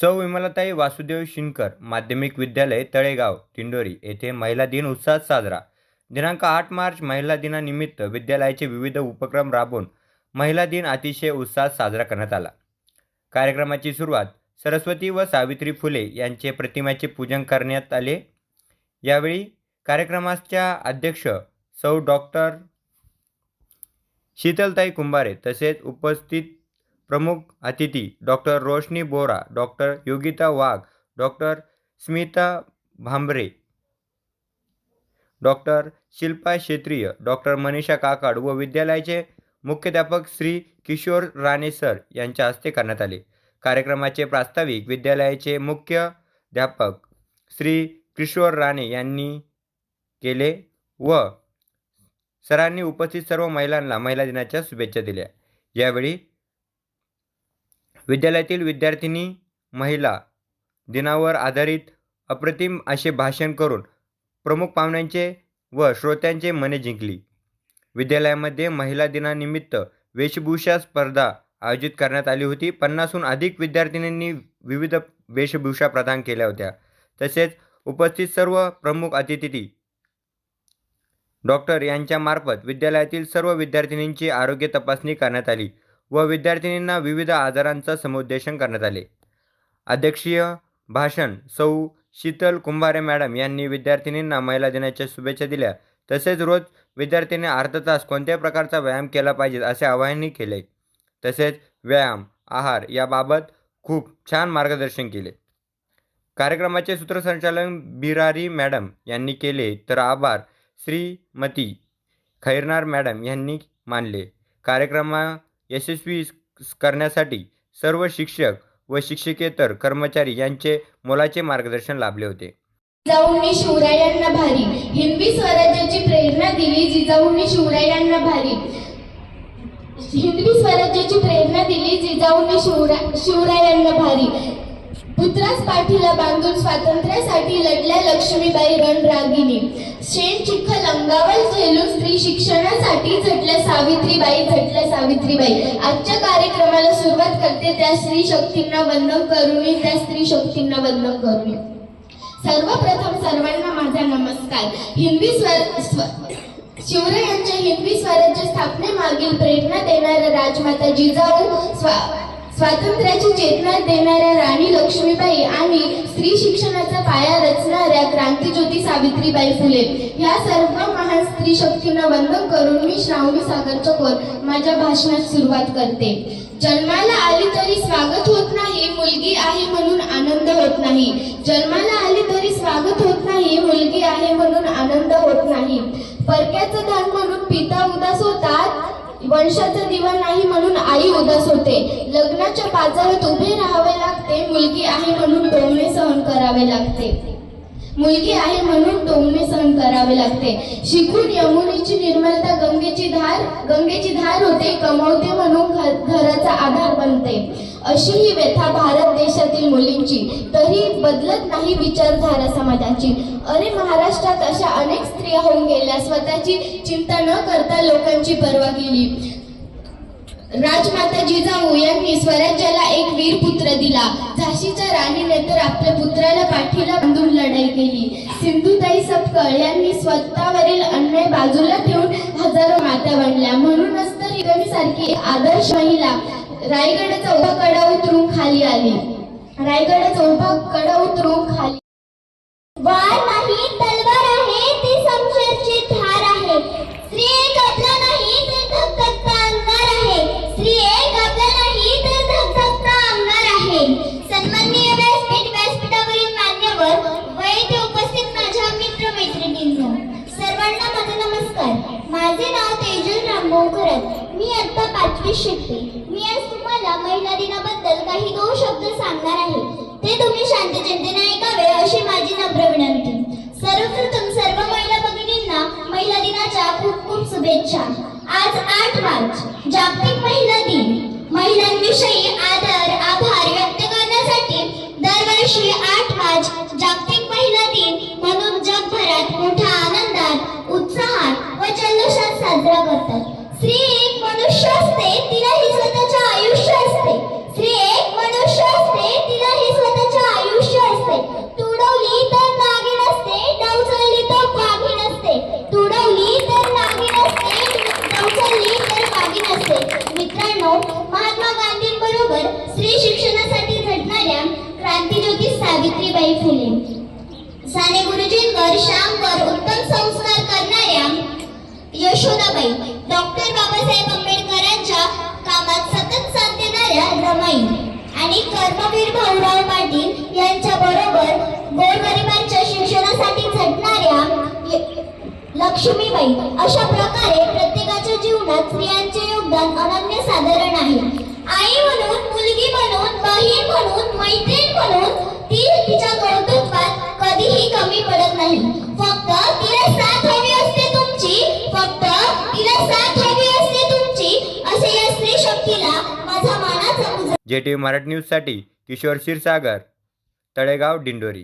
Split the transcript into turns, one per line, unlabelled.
सौ विमलाताई वासुदेव शिनकर माध्यमिक विद्यालय तळेगाव तिंडोरी येथे महिला दिन उत्साहात साजरा. दिनांक आठ मार्च महिला दिनानिमित्त विद्यालयाचे विविध उपक्रम राबवून महिला दिन अतिशय उत्साहात साजरा करण्यात आला. कार्यक्रमाची सुरुवात सरस्वती व सावित्री फुले यांचे प्रतिमाचे पूजन करण्यात आले. यावेळी कार्यक्रमाच्या अध्यक्ष सौ डॉक्टर शीतलताई कुंभारे तसेच उपस्थित प्रमुख अतिथी doctor Roshni Bora doctor Yogita Wagh doctor Smita Bhambare doctor Shilpa क्षेत्रीय डॉक्टर मनीषा काकाड व विद्यालयाचे मुख्याध्यापक श्री किशोर राणे सर यांच्या हस्ते करण्यात आले. कार्यक्रमाचे प्रास्ताविक विद्यालयाचे मुख्याध्यापक श्री किशोर राणे यांनी केले व सरांनी उपस्थित सर्व महिलांना महिला दिनाच्या शुभेच्छा दिल्या. यावेळी विद्यालयातील विद्यार्थिनी महिला दिनावर आधारित अप्रतिम असे भाषण करून प्रमुख पाहुण्यांचे व श्रोत्यांचे मने जिंकली. विद्यालयामध्ये महिला दिनानिमित्त वेशभूषा स्पर्धा आयोजित करण्यात आली होती. पन्नासहून अधिक विद्यार्थिनींनी विविध वेशभूषा प्रदान केल्या होत्या. तसेच उपस्थित सर्व प्रमुख अतिथी डॉक्टर यांच्यामार्फत विद्यालयातील सर्व विद्यार्थिनींची आरोग्य तपासणी करण्यात आली. व विद्यार्थिनींना विविध आजारांचा समुद्देशन करण्यात आले. अध्यक्षीय भाषण सौ. शीतल कुंभारे मॅडम यांनी विद्यार्थिनींना महिला दिनाच्या शुभेच्छा दिल्या. तसेच रोज विद्यार्थ्यांनी अर्धा तास कोणत्या प्रकारचा व्यायाम केला पाहिजे असे आवाहनही केले. तसेच व्यायाम आहार याबाबत खूप छान मार्गदर्शन केले. कार्यक्रमाचे सूत्रसंचालन बिरारी मॅडम यांनी केले तर आभार. श्रीमती खैरनार मॅडम यांनी मानले. कार्यक्रमा यशस्वी करण्यासाठी सर्व शिक्षक व शिक्षकेतर कर्मचारी यांचे मोलाचे मार्गदर्शन लाभले होते.
जिजाऊंनी शिवरायांना भारी. हिंदवी स्वराज्याची प्रेरणा दिली जिजाऊंनी शिवरायांना भारी. हिंदवी स्वराज्याची प्रेरणा दिली जिजाऊंनी शिवरा शिवरायांना भारी. पुत्रास पाठीला बांधून स्वातंत्र्यासाठी लढल्या लक्ष्मीबाई रणरागिणी शेण चिखल अंगावर झेलून स्त्री शिक्षणासाठी झटल्या सावित्रीबाई झटल्या सावित्रीबाई. आजच्या कार्यक्रमाला सुरुवात करते त्या स्त्री शक्तींना वंदन करून त्या स्त्री शक्तींना वंदन करून. सर्वप्रथम सर्वांना माझा नमस्कार. हिंदवी स्वर स्व शिवरायांच्या हिंदवी स्वराज्य स्थापनेमागील प्रेरणा देणाऱ्या राजमाता जिजाऊ स्वा स्वातंत्र्याची चेतना देणाऱ्या राणी लक्ष्मीबाई आणि स्त्री शिक्षणाचा पाया रचणाऱ्या क्रांतीज्योती सावित्रीबाई फुले. या सर्व महान स्त्री शक्तींना वंदन करून मी श्रावणी सागर चकोर माझ्या भाषणात सुरुवात करते. जन्माला आली तरी स्वागत होत नाही मुलगी आहे म्हणून आनंद होत नाही. जन्माला आली तरी स्वागत होत नाही मुलगी आहे म्हणून आनंद होत नाही. परक्याचं धान म्हणून पिता उदास होतात वंशाचं दिवा नाही म्हणून आई उदास होते. लग्नाच्या बाजारात उभे राहावे लागते. मुलगी आहे म्हणून टोमणे सहन करावे लागते. मुलगी आहे म्हणून टोमणे सहन करावे लागते. शिकून यमुनेची निर्मलता गंगेची धार गंगेची धार होते कमवते म्हणून घर- घराचा आधार बनते. अशी ही व्यथा भारत देशातील मुलींची. तरी बदलत नाही विचारधारा समाजाची. अरे महाराष्ट्रात अशा अनेक स्त्रिया होऊन गेल्या. स्वतःची चिंता न करता लोकांची पर्वा केली. राजमाता जिजाऊ यांनी स्वराज्याला एक वीर पुत्र दिला. झाशीच्या राणीने तर आपल्या पुत्राला पाठीला बांधून लढाई केली. सिंधुताई सपकाळ यांनी स्वतःवरील अन्याय बाजूला ठेवून हजारो माता बनल्या म्हणूनच तर सारखी आदर्श महिला रायगडाचा उभा कडा उतरून खाली आली. रायगडाचा उभा कडा उतरून खाली वार नाही तलवार आहे ती शमशेरची धार आहे स्त्री एक आपला नाही तर धगधगता अंगार आहे. स्त्री एक आपला नाही तर धगधगता अंगार आहे. सन्माननीय व्यासपीठ व्यासपीठावरील मान्यवर व येथे उपस्थित माझ्या मित्र मैत्रिणींनो सर्वांना माझा नमस्कार. माझे नाव तेजल रामभाऊ मी आता पाचवी शिकते. मी आज तुम्हाला महिला दिनाबद्दल काही दोन शब्द सांगणार आहे. ते तुम्ही शांत चिंतेने ऐकावे शुभेच्छा आज आठ मार्च जागतिक महिला दिन. महिलांविषयी आदर आभार व्यक्त करण्यासाठी दरवर्षी आठ मार्च जागतिक महिला दिन म्हणून जगभरात मोठ्या आनंदात उत्साहात व जल्लोषात साजरा करतात. श्री साने
गुरुजींवर श्यामवर उत्तम संस्कार करणाऱ्या यशोदाबाई डॉक्टर बाबासाहेब आंबेडकरांच्या कामात सतत साथ देणाऱ्या रमाई आणि कर्मवीर भाऊराव पाटील यांच्या बरोबर गोरगरिबांच्या शिक्षणासाठी झटणाऱ्या लक्ष्मीबाई. अशा प्रकारे प्रत्येकाच्या जीवनात स्त्रियांचे योगदान अनन्य साधारण आहे. आई म्हणून मुलगी म्हणून बहीण म्हणून मैत्रीण म्हणून नाही. फक्त तिला साथ हवी असते तुमची. फक्त तिला साथ हवी असते तुमची. असे या स्त्री शक्तीला माझा मानाचा जेटीव्ही
जे टी व्ही मराठी न्यूजसाठी किशोर क्षीरसागर तळेगाव डिंडोरी